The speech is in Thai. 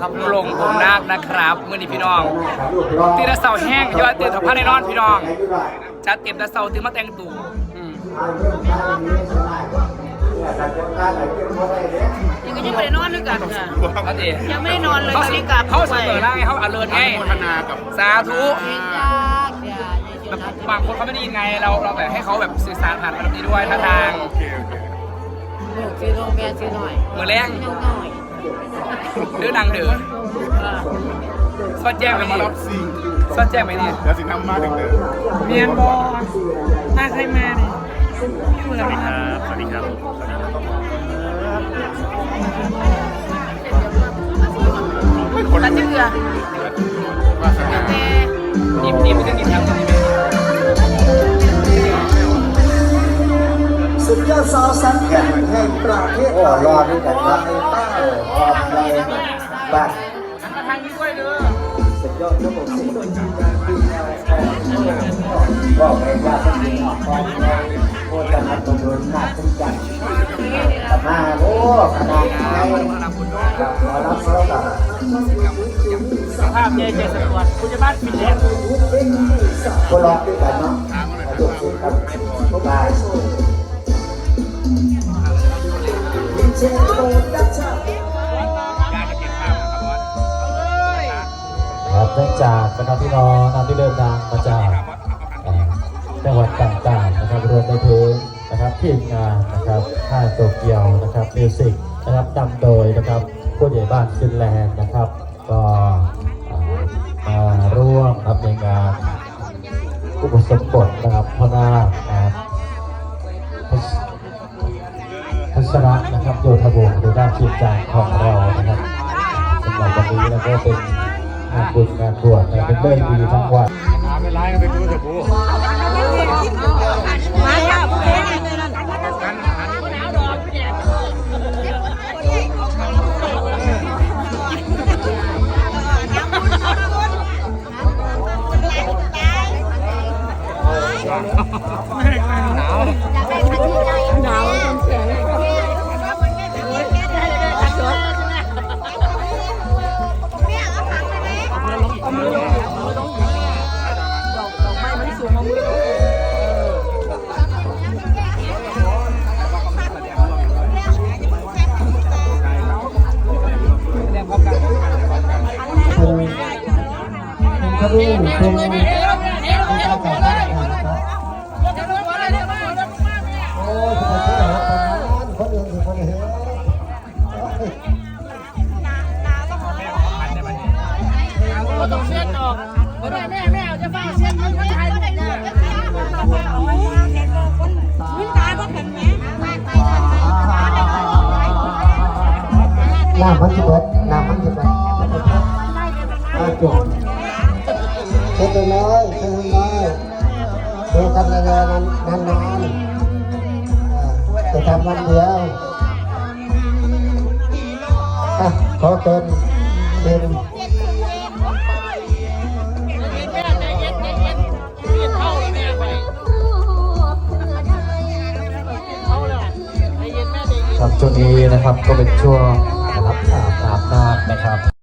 ครับลงผมนาคนะครับมือนี้พี่น้องตีละเสาแห้งยอดเตือนถับผ้าในนอนพี่น้องจัดเต็มแต่เสาตื่นมาแต่งตัวอืมยังก็ยังไม่ได้นอนด้วยกันค่ะเอาดิยังไม่ได้นอนเลยเขาวันนี้กลับเขาเสนอหน้าไงเขาอเลิร์ไงโมทนากับสาธุยากอย่าแบบบางคนเขาไม่ได้ยินไงเราเราแบบให้เขาแบบสื่อสารผ่านแบบนี้ด้วยท่าทางโอเคโอเคลูกซื้อโรงแม่ซื้อหน่อยเหมือนแรงยังหน่อย หรือดังเดือสอดแจ้งไหมมานี่รับซิงสอดแจ้งไหมนี่แล้วสินำมาถึงเด้อเมียนบอถ้าใครมาเนี่ยเหมือนไหมครับสวัสดีครับคนตัดเชือกวาสนาแต่นี่นี่มันจะกินครับสุด ยอดสาวสังแข่งแห่งประเทศไทยรอด้วยกันครับในใต้พร้อมเลยบัตรมาทางนี้ด้วยเด้อสุดยอดระบบสิ่งที่ดีการดีแล้วบอกให้ญาติพี่น้องพร้อมเลยโอ้จะนัดตรงนู้นน่าสนใจแต่มาโอ้ขนาดไหนครับขอรับแล้วกันสภาพเย่เจสปวดคุณจะบ้านปิดแล้วก็รอด้วยกันเนาะมาดูสิครับบ๊ายบาย ครับเนื่องจากนะครับพี่น้องนะที่เดินทางมาจากจังหวัดต่างๆนะครับรวมไปถึงนะครับทีมงานนะครับค่ายโตเกียวนะครับมิวสิกนะครับนำโดยนะครับผู้ใหญ่บ้านฟินแลนด์นะครับ ก็มาร่วมรับในงานอุปสมบทนะครับพนาพัชระนะ โยธวงศ์หรือด้านทีมงานของเรานะครับสำหรับวันนี้แล้วก็เป็นงานบุญงานบวชนะเป็นเรื่องดีทั้งวันหาเป็นไรก็ไปดูเถอะปูมาค่ะผู้เล่นเลยนั่นแสด เป็นคดีเป็นเป็นการแต่งตั้งนะครับโอ้ยคนที่ไหนคนอื่นคือคนอื่นต้องเส้นออกแม่แม่แม่จะฟ้าเส้นมันไม่ให้ได้เลยน้ำมันจะเบิดน้ำมันจะเบิดอาจบ เช็ดเลยเลยเช็ดเลยดูกันเลยนานนานนานจะทำวันเดียวอะขอเป็นเป็นครับช่วงนี้นะครับก็เป็นช่วงนะครับอาบน้ำนาคนะครับ